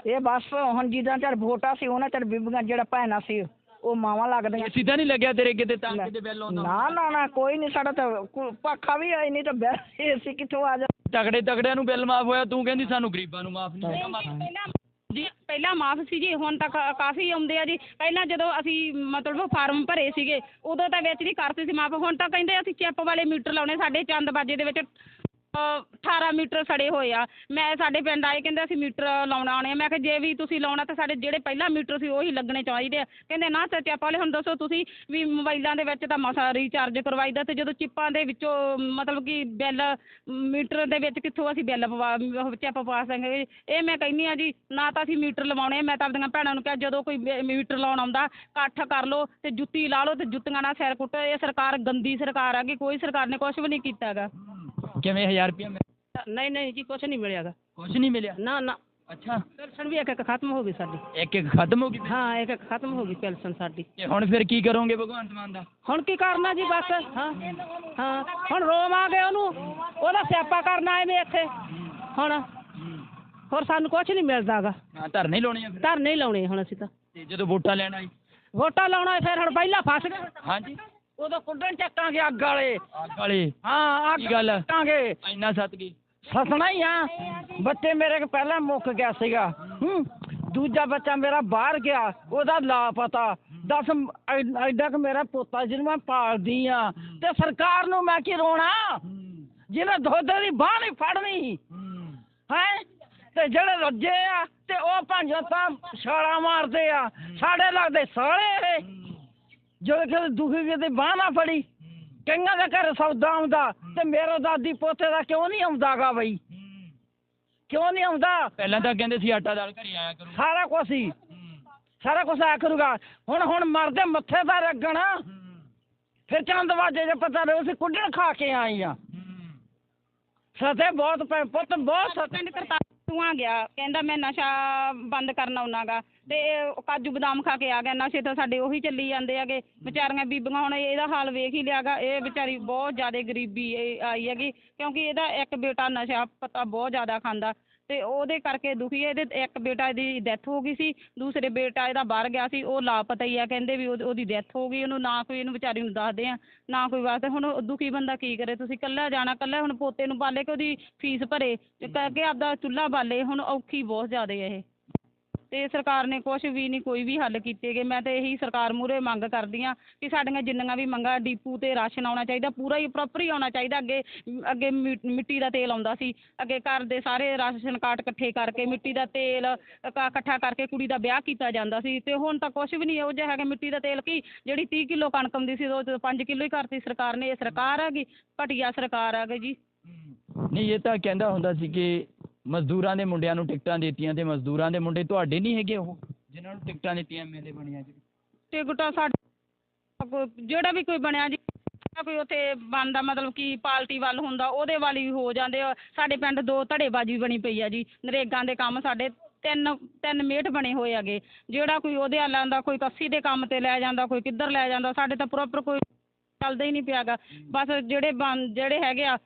[SPEAKER 3] ਇਹ ਬਸ ਹੁਣ ਜਿੱਦਾਂ ਚਿਰ ਵੋਟਾਂ ਸੀ ਉਹਨਾਂ ਚਿਰ ਬੀਬੀਆਂ ਜਿਹੜਾ ਭੈਣਾਂ ਸੀ ਉਹ ਮਾਵਾਂ ਲੱਗਦੀਆਂ।
[SPEAKER 1] ਸਿੱਧਾ ਨਹੀਂ ਲੱਗਿਆ ਤੇਰੇ ਕਿਤੇ ਤਾਂ ਕਿਤੇ ਬਿੱਲ ਆਉਂਦਾ
[SPEAKER 3] ਨਾ ਨਾ ਨਾ ਕੋਈ ਨਹੀਂ ਸਾਡਾ ਤਾਂ ਕੋ- ਪੱਖਾ ਵੀ ਹੈ ਨਹੀਂ ਤਾਂ ਬਿੱਲ ਅਸੀਂ ਕਿੱਥੋਂ ਆ ਜਾ
[SPEAKER 1] ਤਗੜੇ ਤਗੜਿਆਂ ਨੂੰ ਬਿੱਲ ਮਾਫ ਹੋਇਆ ਤੂੰ ਕਹਿੰਦੀ ਸਾਨੂੰ ਗਰੀਬਾਂ ਨੂੰ ਮਾਫ ਨਹੀਂ ਹੋਇਆ
[SPEAKER 2] ਪਹਿਲਾਂ ਜੀ ਪਹਿਲਾਂ ਮਾਫ ਸੀ ਜੀ ਹੁਣ ਤਾਂ ਕਾ- ਕਾਫੀ ਆਉਂਦੇ ਆ ਜੀ। ਪਹਿਲਾਂ ਜਦੋਂ ਅਸੀਂ ਮਤਲਬ ਫਾਰਮ ਭਰੇ ਸੀਗੇ ਉਦੋਂ ਤਾਂ ਵਿੱਚ ਦੀ ਕਰਤੇ ਸੀ ਮਾਫ। ਹੁਣ ਤਾਂ ਕਹਿੰਦੇ ਅਸੀਂ ਚਿੱਪ ਵਾਲੇ ਮੀਟਰ ਲਾਉਣੇ ਸਾਡੇ ਚੰਦਬਾਜੇ ਦੇ ਵਿੱਚ ਅਠਾਰਾਂ ਮੀਟਰ ਸੜੇ ਹੋਏ ਆ। ਮੈਂ ਸਾਡੇ ਪਿੰਡ ਆਏ, ਕਹਿੰਦੇ ਅਸੀਂ ਮੀਟਰ ਲਾਉਣਾ ਆਉਣੇ ਆ। ਮੈਂ ਕਿਹਾ, ਜੇ ਵੀ ਤੁਸੀਂ ਲਾਉਣਾ ਤਾਂ ਸਾਡੇ ਜਿਹੜੇ ਪਹਿਲਾਂ ਮੀਟਰ ਸੀ, ਉਹੀ ਲੱਗਣੇ ਚਾਹੀਦੇ ਆ। ਕਹਿੰਦੇ, ਨਾ ਤੇ ਚਿੱਪ ਵਾਲੇ ਹੁਣ ਦੱਸੋ ਤੁਸੀਂ ਵੀ ਮੋਬਾਈਲਾਂ ਦੇ ਵਿੱਚ ਤਾਂ ਮਸਾ ਰੀਚਾਰਜ ਕਰਵਾਈਦਾ ਅਤੇ ਜਦੋਂ ਚਿੱਪਾਂ ਦੇ ਵਿੱਚੋਂ, ਮਤਲਬ ਕਿ ਬਿੱਲ, ਮੀਟਰ ਦੇ ਵਿੱਚ ਕਿੱਥੋਂ ਅਸੀਂ ਬਿੱਲ ਪਵਾ, ਉਹ ਚਿੱਪ ਪਵਾ ਸਕਾਂਗੇ? ਇਹ ਮੈਂ ਕਹਿੰਦੀ ਹਾਂ ਜੀ, ਨਾ ਤਾਂ ਅਸੀਂ ਮੀਟਰ ਲਵਾਉਣੇ ਮੈਂ ਤਾਂ ਆਪਦੀਆਂ ਭੈਣਾਂ ਨੂੰ ਕਿਹਾ, ਜਦੋਂ ਕੋਈ ਮੀਟਰ ਲਾਉਣ ਆਉਂਦਾ, ਇਕੱਠ ਕਰ ਲਓ ਅਤੇ ਜੁੱਤੀ ਲਾ ਲਓ ਅਤੇ ਜੁੱਤੀਆਂ ਨਾਲ ਸਿਰ ਕੁੱਟੋ। ਇਹ ਸਰਕਾਰ ਗੰਦੀ ਸਰਕਾਰ ਆ ਕਿ ਕੋਈ ਸਰਕਾਰ ਨੇ ਕੁਛ ਵੀ ਨਹੀਂ ਕੀਤਾ ਹੈਗਾ।
[SPEAKER 1] ਕਿਵੇਂ 1000 ਰੁਪਇਆ ਮਿਲਿਆ
[SPEAKER 3] ਨਹੀਂ ਨਹੀਂ ਜੀ ਕੁਛ ਨਹੀਂ ਮਿਲਿਆਗਾ
[SPEAKER 1] ਕੁਝ ਨਹੀਂ ਮਿਲਿਆ?
[SPEAKER 3] ਨਾ ਨਾ।
[SPEAKER 1] ਅੱਛਾ।
[SPEAKER 3] ਪੈਨਸ਼ਨ ਵੀ ਇੱਕ ਇੱਕ ਖਤਮ ਹੋ ਗਈ ਸਾਡੀ।
[SPEAKER 1] ਇੱਕ ਇੱਕ ਖਤਮ ਹੋ ਗਈ?
[SPEAKER 3] ਹਾਂ ਇੱਕ ਇੱਕ ਖਤਮ ਹੋ ਗਈ ਪੈਨਸ਼ਨ ਸਾਡੀ।
[SPEAKER 1] ਤੇ ਹੁਣ ਫਿਰ ਕੀ ਕਰੋਗੇ ਭਗਵੰਤ ਮਾਨ ਦਾ?
[SPEAKER 3] ਹੁਣ ਕੀ ਕਰਨਾ ਜੀ ਬਸ? ਹਾਂ ਹਾਂ। ਹੁਣ ਰੋਵਾਂਗੇ ਉਹਨੂੰ। ਉਹਦਾ ਸਿਆਪਾ ਕਰਨਾ ਐਵੇਂ ਇੱਥੇ। ਹੁਣ। ਹੋਰ ਸਾਨੂੰ ਕੁਝ ਨਹੀਂ ਮਿਲਦਾਗਾ
[SPEAKER 1] ਹਾਂ ਧਰਨੇ ਹੀ ਲਾਉਣੇ ਆ ਫਿਰ।
[SPEAKER 3] ਧਰ ਨਹੀਂ ਲਾਉਣੇ ਹੁਣ ਅਸੀਂ ਤਾਂ।
[SPEAKER 1] ਤੇ ਜਦੋਂ ਵੋਟਾਂ ਲੈਣ ਆਈ
[SPEAKER 3] ਵੋਟਾਂ ਲਾਉਣਾ ਫਿਰ ਹੁਣ ਪਹਿਲਾਂ ਫਸ ਗਏ।
[SPEAKER 1] ਹਾਂਜੀ।
[SPEAKER 3] ਉਦੋਂ ਕੁੱਡਣ ਚੱਕਾਂਗੇ ਅੱਗ ਵਾਲੇ।
[SPEAKER 1] ਅੱਗ ਵਾਲੇ?
[SPEAKER 3] ਹਾਂ ਅੱਗ
[SPEAKER 1] ਕੀ ਗੱਲ?
[SPEAKER 3] ਚੱਕਾਂਗੇ।
[SPEAKER 1] ਇੰਨਾ ਸੱਤ ਗਈ
[SPEAKER 3] ਫਸਣਾ ਹੀ ਆ। ਬੱਚੇ ਮੇਰੇ ਕੋ ਪਹਿਲਾਂ ਮੁੱਕ ਗਿਆ ਸੀਗਾ। ਹੂੰ ਦੂਜਾ ਬੱਚਾ ਮੇਰਾ ਬਾਹਰ ਗਿਆ ਉਹਦਾ ਲਾਪਤਾ। ਦੱਸ ਐ- ਐਡਾ ਕਿ ਮੇਰਾ ਪੋਤਾ ਜਿਹਨੂੰ ਮੈਂ ਪਾਲਦੀ ਆ। ਤੇ ਸਰਕਾਰ ਨੂੰ ਮੈਂ ਕੀ ਰੋਣਾ? ਜਿਹਨੇ ਦੁੱਧ ਦੀ ਬਾਹ ਨਹੀਂ ਫੜਨੀ। ਹੈ? ਤੇ ਜਿਹੜੇ ਰੱਜੇ ਆ ਤੇ ਉਹ ਪੰਜ ਤਾਂ ਛਾਲਾਂ ਮਾਰਦੇ ਆ। ਸਾਡੇ ਲੱਗਦੇ ਸਾਲੇ ਇਹ। ਜਦੋਂ ਕਿ ਦੁਖੀ ਕਿਤੇ ਬਾਹ ਨਾ ਫੜੀ। ਕਈਆਂ ਦੇ ਘਰ ਸੌਦਾ ਆਉਂਦਾ ਤੇ ਮੇਰਾ ਦਾਦੀ ਪੋਤੇ ਦਾ ਕਿਉਂ ਨਹੀਂ ਆਉਂਦਾਗਾ ਬਈ? ਕਿਉਂ ਨਹੀਂ ਆਉਂਦਾ?
[SPEAKER 1] ਪਹਿਲਾਂ ਤਾਂ ਕਹਿੰਦੇ ਸੀ ਆਟਾ ਦਾਲ ਘਰੇ ਆਇਆ ਕਰੋ
[SPEAKER 3] ਸਾਰਾ ਕੁਛ ਹੀ ਸਾਰਾ ਕੁਛ ਆਇਆ ਕਰੂਗਾ। ਹੁਣ ਹੁਣ ਮਰਦੇ ਮੱਥੇ ਦਾ ਲੱਗਣ ਫਿਰ ਚੰਦ ਵਾਜੇ ਜੇ ਪਤਾ ਰਹੇ ਅਸੀਂ ਕੁੱਡਣ ਖਾ ਕੇ ਆਈ ਆ ਸਤੇ ਬਹੁਤ ਪੈ ਪੁੱਤ ਬਹੁਤ ਸਤੇ
[SPEAKER 2] ਪਿੰਡ ਕਰਤਾਰੂਆਂ ਗਿਆ, ਕਹਿੰਦਾ ਮੈਂ ਨਸ਼ਾ ਬੰਦ ਕਰਨਾ ਹੁੰਨਾਗਾ ਤੇ ਇਹ ਕਾਜੂ ਬਦਾਮ ਖਾ ਕੇ ਆ ਗਿਆ, ਨਸ਼ੇ ਤਾਂ ਸਾਡੇ ਉਹੀ ਚੱਲੀ ਜਾਂਦੇ ਹੈਗੇ। ਵਿਚਾਰੀਆਂ ਬੀਬੀਆਂ ਹੁਣ ਇਹਦਾ ਹਾਲ ਵੇਖ ਹੀ ਲਿਆ ਗਾ ਇਹ ਵਿਚਾਰੀ ਬਹੁਤ ਜ਼ਿਆਦਾ ਗਰੀਬੀ ਆਈ ਹੈਗੀ, ਕਿਉਂਕਿ ਇਹਦਾ ਇੱਕ ਬੇਟਾ ਨਸ਼ਾ ਪੱਤਾ ਬਹੁਤ ਜ਼ਿਆਦਾ ਖਾਂਦਾ। ਤੇ ਉਹਦੇ ਕਰਕੇ ਦੁਖੀ ਹੈ। ਇਹਦੇ ਇੱਕ ਬੇਟਾ ਦੀ ਡੈਥ ਹੋ ਗਈ ਸੀ। ਦੂਸਰੇ ਬੇਟਾ ਇਹਦਾ ਬਾਹਰ ਗਿਆ ਸੀ। ਉਹ ਲਾਪਤਾ ਹੀ ਆ ਕਹਿੰਦੇ ਵੀ ਉਹਦੀ- ਉਹਦੀ ਡੈਥ ਹੋ ਗਈ। ਉਹਨੂੰ ਨਾ ਕੋਈ ਇਹਨੂੰ ਵਿਚਾਰੀ ਨੂੰ ਦੱਸਦੇ ਆ ਨਾ ਕੋਈ ਵਾਸਤੇ। ਹੁਣ ਦੁਖੀ ਬੰਦਾ ਕੀ ਕਰੇ? ਤੁਸੀਂ ਇਕੱਲਾ ਜਾਣਾ ਇਕੱਲਾ ਹੁਣ ਪੋਤੇ ਨੂੰ ਪਾਲੇ ਕਿ ਉਹਦੀ ਫੀਸ ਭਰੇ। ਤੇ ਕਰਕੇ ਆਪਦਾ ਚੁੱਲ੍ਹਾ ਬਾਲੇ। ਹੁਣ ਔਖੀ ਬਹੁਤ ਜ਼ਿਆਦਾ ਹੈ ਇਹ। ਤੇ ਸਰਕਾਰ ਨੇ ਕੁਛ ਵੀ ਨਹੀਂ, ਕੋਈ ਵੀ ਹੱਲ ਕੀਤੇਗੇ ਮੈਂ ਤੇ ਇਹੀ ਸਰਕਾਰ ਮੂਹਰੇ ਮੰਗ ਕਰਦੀ ਆ ਕਿ ਸਾਡੀਆਂ ਜਿੰਨੀਆਂ ਵੀ ਮੰਗਾਂ, ਡੀਪੂ ਤੇ ਰਾਸ਼ਨ ਆਉਣਾ ਚਾਹੀਦਾ, ਪੂਰਾ ਹੀ ਪ੍ਰੋਪਰ ਹੀ ਆਉਣਾ ਚਾਹੀਦਾ। ਅੱਗੇ ਅੱਗੇ ਮਿ- ਮਿੱਟੀ ਦਾ ਤੇਲ ਆਉਂਦਾ ਸੀ। ਅੱਗੇ ਘਰ ਦੇ ਸਾਰੇ ਰਾਸ਼ਨ ਕਾਰਡ ਇਕੱਠੇ ਕਰਕੇ, ਮਿੱਟੀ ਦਾ ਤੇਲ ਇਕ- ਇਕੱਠਾ ਕਰਕੇ ਕੁੜੀ ਦਾ ਵਿਆਹ ਕੀਤਾ ਜਾਂਦਾ ਸੀ। ਤੇ ਹੁਣ ਤਾਂ ਕੁਛ ਵੀ ਨਹੀਂ, ਇਹੋ ਜਿਹਾ ਹੈਗਾ ਮਿੱਟੀ ਦਾ ਤੇਲ ਕੀ? ਜਿਹੜੀ ਤੀਹ ਕਿਲੋ ਕਣਕ ਆਉਂਦੀ ਸੀ, ਉਹ ਪੰਜ ਕਿਲੋ ਹੀ ਕਰਤੀ ਸਰਕਾਰ ਨੇ। ਇਹ ਸਰਕਾਰ ਹੈਗੀ ਘਟੀਆ ਸਰਕਾਰ ਆ ਹੈਗੀ ਜੀ।
[SPEAKER 1] ਨਹੀਂ, ਇਹ ਤਾਂ ਕਹਿੰਦਾ ਹੁੰਦਾ ਸੀ ਕਿ ਮਜ਼ਦੂਰਾਂ ਦੇ ਮੁੰਡਿਆਂ ਨੂੰ ਟਿਕਟਾਂ ਦਿੱਤੀਆਂ ਤੇ ਮਜ਼ਦੂਰਾਂ ਦੇ ਮੁੰਡੇ ਤੁਹਾਡੇ ਨਹੀਂ ਹੈਗੇ ਉਹ, ਜਿਨ੍ਹਾਂ ਨੂੰ ਟਿਕਟਾਂ ਦਿੱਤੀਆਂ ਐਮਐਲਏ ਬਣਿਆ ਜੀ।
[SPEAKER 2] ਟਿਕਟਾਂ ਸਾਡੇ ਕੋਈ- ਜਿਹੜਾ ਵੀ ਕੋਈ ਬਣਿਆ ਜੀ ਕੋਈ ਉੱਥੇ ਬਣਦਾ ਮਤਲਬ ਕਿ ਪਾਰਟੀ ਵੱਲ ਹੁੰਦਾ, ਉਹਦੇ ਵੱਲ ਹੀ ਹੋ ਜਾਂਦੇ ਆ। ਸਾਡੇ ਪਿੰਡ ਦੋ ਧੜੇਬਾਜੀ ਬਣੀ ਪਈ ਆ ਜੀ, ਨਰੇਗਾ ਦੇ ਕੰਮ ਸਾਡੇ ਤਿੰਨ ਤਿੰਨ ਮੇਟ ਬਣੇ ਹੋਏ ਹੈਗੇ। ਜਿਹੜਾ ਕੋਈ ਉਹਦੇ ਵੱਲ ਆਉਂਦਾ, ਕੋਈ ਕੱਸੀ ਦੇ ਕੰਮ ਤੇ ਲੈ ਜਾਂਦਾ, ਕੋਈ ਕਿੱਧਰ ਲੈ ਜਾਂਦਾ, ਸਾਡੇ ਤਾਂ ਪ੍ਰੋਪਰ ਕੋਈ ਚੱਲਦਾ ਹੀ ਨਹੀਂ ਪਿਆਗਾ ਬਸ ਜਿਹੜੇ ਬਣ, ਜਿਹੜੇ ਹੈਗੇ ਆ,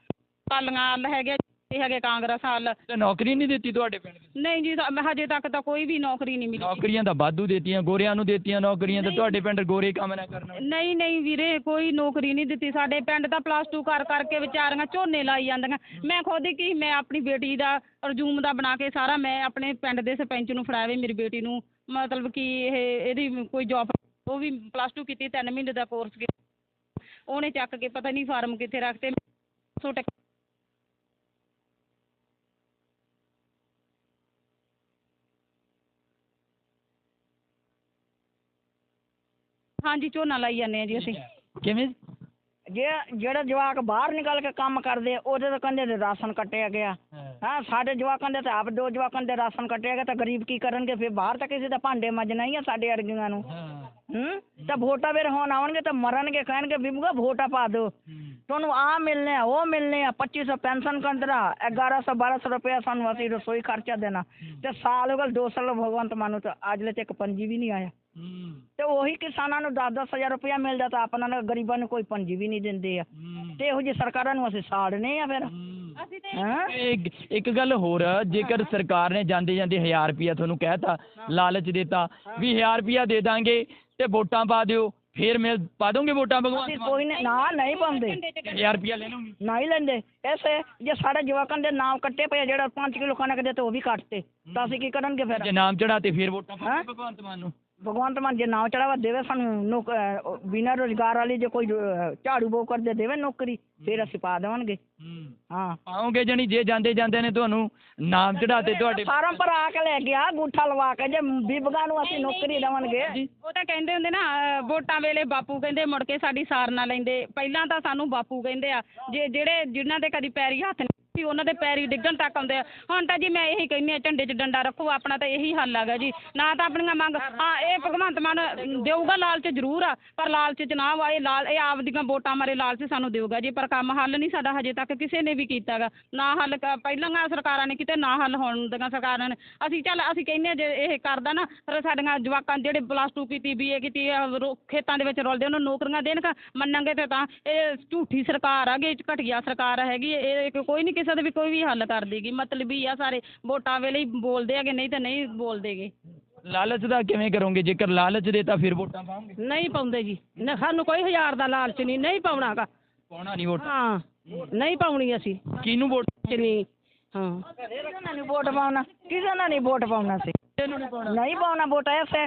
[SPEAKER 2] ਕਾਲੀਆਂ ਵੱਲ ਹੈਗੇ ਇਹ ਹੈਗੇ ਕਾਂਗਰਸ ਹਾਲ।
[SPEAKER 1] ਤੇ ਨੌਕਰੀ ਨਹੀਂ ਦਿੱਤੀ ਤੁਹਾਡੇ ਪਿੰਡ ਦੀ
[SPEAKER 2] ਨਹੀਂ ਜੀ ਮੈਂ ਹਜੇ ਤੱਕ ਤਾਂ ਕੋਈ ਵੀ ਨੌਕਰੀ ਨਹੀਂ ਮਿਲੀ।
[SPEAKER 1] ਨੌਕਰੀਆਂ ਤਾਂ ਵਾਧੂ ਦਿੱਤੀਆਂ ਗੋਰਿਆਂ ਨੂੰ ਦਿੱਤੀਆਂ ਨੌਕਰੀਆਂ ਤੇ ਤੁਹਾਡੇ ਪਿੰਡ ਗੋਰੇ ਕੰਮ ਨਾ ਕਰਨ
[SPEAKER 2] ਨਹੀਂ ਨਹੀਂ ਵੀਰੇ ਕੋਈ ਨੌਕਰੀ ਨਹੀਂ ਦਿੱਤੀ। ਸਾਡੇ ਪਿੰਡ ਤਾਂ ਪਲੱਸ 2 ਕਰ ਕਰਕੇ ਵਿਚਾਰੀਆਂ ਝੋਨੇ ਲਾਈ ਜਾਂਦੀਆਂ। ਮੈਂ ਖੁਦ ਹੀ ਕੀ ਮੈਂ ਆਪਣੀ ਬੇਟੀ ਦਾ ਰਜੂਮ ਦਾ ਬਣਾ ਕੇ ਸਾਰਾ ਮੈਂ ਆਪਣੇ ਪਿੰਡ ਦੇ ਸਰਪੰਚ ਨੂੰ ਫੜਾਇਆ ਵੀ ਮੇਰੀ ਬੇਟੀ ਨੂੰ। ਮਤਲਬ ਕਿ ਇਹ ਇਹਦੀ ਕੋਈ ਜੌਬ ਉਹ ਵੀ ਪਲੱਸ 2 ਕੀਤੀ 3 ਮਹੀਨੇ ਦਾ ਕੋਰਸ ਕੀਤਾ। ਉਹਨੇ ਚੱਕ ਕੇ ਪਤਾ ਨਹੀਂ ਫਾਰਮ ਕਿੱਥੇ ਰੱਖਤੇ। ਸੋ ਟਕ ਹਾਂਜੀ ਝੋਨਾ ਲਾਈ ਜਾਂਦੇ ਆ ਜੀ ਅਸੀਂ।
[SPEAKER 1] ਕਿਵੇਂ?
[SPEAKER 3] ਜੇ ਜਿਹੜੇ ਜਵਾਕ ਬਾਹਰ ਨਿਕਲ ਕੇ ਕੰਮ ਕਰਦੇ ਉਹਦੇ ਤਾਂ ਕਹਿੰਦੇ ਨੇ ਰਾਸ਼ਨ ਕੱਟਿਆ ਗਿਆ। ਹਾਂ। ਸਾਡੇ ਜਵਾਕਾਂ ਦੇ ਤਾਂ ਆਪ ਦੋ ਜਵਾਕਾਂ ਦੇ ਰਾਸ਼ਨ ਕੱਟਿਆ ਗਿਆ ਤਾਂ ਗਰੀਬ ਕੀ ਕਰਨਗੇ? ਫਿਰ ਬਾਹਰ ਤਾਂ ਕਿਸੇ ਦਾ ਭਾਂਡੇ ਮੱਜਣਾ ਹੀ ਆ ਸਾਡੇ ਅਰਗੀਆਂ ਨੂੰ। ਹੂੰ। ਤਾਂ ਵੋਟਾਂ ਵੇਰ ਹੋਣ ਆਉਣਗੇ ਤਾਂ ਮਰਨਗੇ ਕਹਿਣਗੇ ਬੀਬੂਗਾ ਵੋਟਾਂ ਪਾ ਦਿਓ। ਤੁਹਾਨੂੰ ਆ ਮਿਲਨੇ ਆ ਉਹ ਮਿਲਨੇ ਆ 2500 ਪੈਨਸ਼ਨ ਕੰਦਰਾ 1100 1200 ਰੁਪਇਆ ਸਾਨੂੰ ਅਸੀਂ ਰਸੋਈ ਖਰਚਾ ਦੇਣਾ। ਤੇ ਸਾਲ ਹੋ ਗਏ 2 ਸਾਲ ਭਗਵੰਤ ਮਾਨੂੰ ਤਾਂ ਅੱਜ ਲੈ ਤੱਕ ਪੰਜੀ ਵੀ ਨਹੀਂ ਆਇਆ। ਤੇ ਉਹੀ ਕਿਸਾਨਾਂ ਨੂੰ 10-10 ਹਜ਼ਾਰ ਰੁਪਇਆ ਮਿਲਦਾ ਤਾਂ ਆਪਣਾ ਨੂੰ ਗਰੀਬਾਂ ਨੂੰ ਕੋਈ ਪੰਜੀ ਵੀ ਨਹੀਂ ਦਿੰਦੇ ਆ। ਤੇ ਇਹੋ ਜਿਹੀ ਸਰਕਾਰਾਂ ਨੂੰ ਅਸੀਂ ਸਾੜਨੇ ਆ ਫਿਰ।
[SPEAKER 2] ਅਸੀਂ
[SPEAKER 3] ਹਾਂ?
[SPEAKER 1] ਇੱਕ ਇੱਕ ਗੱਲ ਹੋਰ ਆ, ਜੇਕਰ ਸਰਕਾਰ ਨੇ ਜਾਂਦੇ ਜਾਂਦੇ 1000 ਰੁਪਿਆ ਤੁਹਾਨੂੰ ਕਹਿਤਾ ਲਾਲਚ ਦਿੱਤਾ ਵੀ 1000 ਰੁਪਿਆ ਦੇ ਦਾਂਗੇ ਤੇ ਵੋਟਾਂ ਪਾ ਦਿਓ ਫੇਰ ਮਿਲ ਪਾ ਦੋਗੇ ਵੋਟਾਂ
[SPEAKER 3] ਅਸੀਂ
[SPEAKER 1] ਭਗਵਾਨ
[SPEAKER 3] ਕੋਈ ਨਹੀਂ ਨਾ ਨਹੀਂ ਪਾਉਂਦੇ।
[SPEAKER 1] 1000 ਰੁਪਿਆ ਲੈ ਲਓਗੇ
[SPEAKER 3] ਨਹੀਂ ਲੈਂਦੇ। ਐਸੇ ਜੇ ਸਾਡੇ ਜਵਾਕਾਂ ਦੇ ਨਾਮ ਕੱਟੇ ਪਏ ਆ, ਜਿਹੜਾ 5 ਕਿਲੋ ਕਣਕ ਦੇ ਤੇ ਉਹ ਵੀ ਕੱਟਤੇ। ਤਾਂ ਅਸੀਂ ਕੀ ਕਰਨਗੇ ਫਿਰ?
[SPEAKER 1] ਜੇ ਨਾਮ ਚੜਾਤੇ ਫੇਰ ਵੋਟਾਂ
[SPEAKER 3] ਹੈਂ?
[SPEAKER 1] ਪਾਓਗੇ ਭਗਵੰਤ ਮਾਨ ਨੂੰ।
[SPEAKER 3] ਭਗਵੰਤ ਮਾਨ ਜੇ ਨਾਮ ਚੜਾਵਾ ਦੇਵੇ ਸਾਨੂੰ ਨੌਕ- ਬਿਨਾਂ ਰੋਜ਼ਗਾਰ ਵਾਲੀ ਜੇ ਕੋਈ ਝਾੜੂ ਬੋ ਕਰਦੇ ਦੇਵੇ ਨੌਕਰੀ ਫਿਰ ਅਸੀਂ ਪਾ ਦੇਵਾਂਗੇ। ਹਾਂ।
[SPEAKER 1] ਪਾਓਗੇ ਜਣੀ ਜੇ ਜਾਂਦੇ ਜਾਂਦੇ ਨੇ ਤੁਹਾਨੂੰ ਨਾਮ ਚੜਾਤੇ ਤੁਹਾਡੇ
[SPEAKER 3] ਫਾਰਮ ਭਰਾ ਕੇ ਲੈ ਗਿਆ ਅੰਗੂਠਾ ਲਵਾ ਕੇ ਜੇ ਬੀਬਗਾ ਨੂੰ ਅਸੀਂ ਨੌਕਰੀ ਦੇਵਾਂਗੇ।
[SPEAKER 2] ਉਹ ਤਾਂ ਕਹਿੰਦੇ ਹੁੰਦੇ ਨਾ ਵੋਟਾਂ ਵੇਲੇ ਬਾਪੂ ਕਹਿੰਦੇ ਮੁੜ ਕੇ ਸਾਡੀ ਸਾਰ ਨਾ ਲੈਂਦੇ। ਪਹਿਲਾਂ ਤਾਂ ਸਾਨੂੰ ਬਾਪੂ ਕਹਿੰਦੇ ਆ ਜੇ ਜਿਹੜੇ ਜਿਨ੍ਹਾਂ ਦੇ ਕਦੀ ਪੈਰੀ ਹੱਥ ਨਹੀਂ ਉਹਨਾਂ ਦੇ ਪੈਰੀ ਡਿੱਗਣ ਤੱਕ ਆਉਂਦੇ ਆ। ਹੁਣ ਤਾਂ ਜੀ ਮੈਂ ਇਹੀ ਕਹਿੰਦੀ ਆ ਝੰਡੇ 'ਚ ਡੰਡਾ ਰੱਖੋ ਆਪਣਾ ਤਾਂ ਇਹੀ ਹੱਲ ਹੈਗਾ ਜੀ। ਨਾ ਤਾਂ ਆਪਣੀਆਂ ਮੰਗ ਹਾਂ ਇਹ ਭਗਵੰਤ ਮਾਨ ਦੇਊਗਾ ਲਾਲਚ ਜ਼ਰੂਰ ਆ ਪਰ ਲਾਲਚ 'ਚ ਨਾ ਵਾਏ ਲਾਲ ਇਹ ਆਪਦੀਆਂ ਵੋਟਾਂ ਮਾਰੇ ਲਾਲਚ ਸਾਨੂੰ ਦੇਊਗਾ ਜੀ ਪਰ ਕੰਮ ਹੱਲ ਨਹੀਂ ਸਾਡਾ ਹਜੇ ਤੱਕ ਕਿਸੇ ਨੇ ਵੀ ਕੀਤਾ ਗਾ ਨਾ ਹੱਲ ਕ- ਪਹਿਲੀਆਂ ਸਰਕਾਰਾਂ ਨੇ ਕਿਤੇ ਨਾ ਹੱਲ ਹੋਣ ਦੀਆਂ ਸਰਕਾਰਾਂ ਨੇ। ਅਸੀਂ ਚੱਲ ਅਸੀਂ ਕਹਿੰਦੇ ਹਾਂ ਜੇ ਇਹ ਕਰਦਾ ਨਾ ਫਿਰ ਸਾਡੀਆਂ ਜਵਾਕਾਂ ਜਿਹੜੇ ਪਲੱਸ ਟੂ ਕੀਤੀ ਬੀਏ ਕੀਤੀ ਆ, ਰੋ- ਖੇਤਾਂ ਦੇ ਵਿੱਚ ਰੁਲਦੇ ਉਹਨਾਂ ਨੂੰ ਨੌਕਰੀਆਂ ਦੇਣਗਾ ਮੰਨਾਂਗੇ ਤੇ ਤਾਂ ਇਹ ਝੂਠੀ ਸਰਕਾਰ ਆ ਗੀ ਘਟੀਆ ਸਰਕਾਰ ਹੈਗੀ ਇਹ ਇਹ ਕੋਈ ਨਹੀਂ ਕਿਸੇ ਦੇ ਵੀ ਕੋਈ ਵੀ ਹੱਲ ਕਰ ਦੇਗੀ ਮਤਲਬ ਹੀ ਆ ਸਾਰੇ ਵੋਟਾਂ ਵੇਲੇ ਹੀ ਬੋਲਦੇ ਹੈਗੇ ਨਹੀਂ ਤਾਂ ਨਹੀਂ ਬੋਲਦੇਗੇ।
[SPEAKER 1] ਲਾਲਚ ਦਾ ਕਿਵੇਂ ਕਰੋਗੇ? ਜੇਕਰ ਲਾਲਚ ਦੇਤਾ ਫਿਰ ਵੋਟਾਂ ਪਾਓਗੇ।
[SPEAKER 2] ਨਹੀਂ ਪਾਉਂਦੇ ਜੀ। ਨਾ ਸਾਨੂੰ ਕੋਈ ਹਜ਼ਾਰ ਦਾ ਲਾਲਚ ਨਹੀਂ ਨਹੀਂ ਪਾਉਣਾਗਾ
[SPEAKER 1] ਪਾਉਣਾ ਨਹੀਂ ਵੋਟ।
[SPEAKER 2] ਹਾਂ ਨਹੀਂ ਪਾਉਣੀ ਅਸੀਂ।
[SPEAKER 1] ਕਿਹਨੂੰ ਵੋਟ
[SPEAKER 2] ਨਹੀਂ ਹਾਂ।
[SPEAKER 3] ਕਿਸੇ ਨਾਲ ਨਹੀਂ ਵੋਟ ਪਾਉਣਾ? ਕਿਸੇ ਨਾਲ ਨਹੀਂ ਵੋਟ ਪਾਉਣਾ ਸੀ ਨਹੀਂ ਪਾਉਣਾ ਵੋਟ ਐਸੇ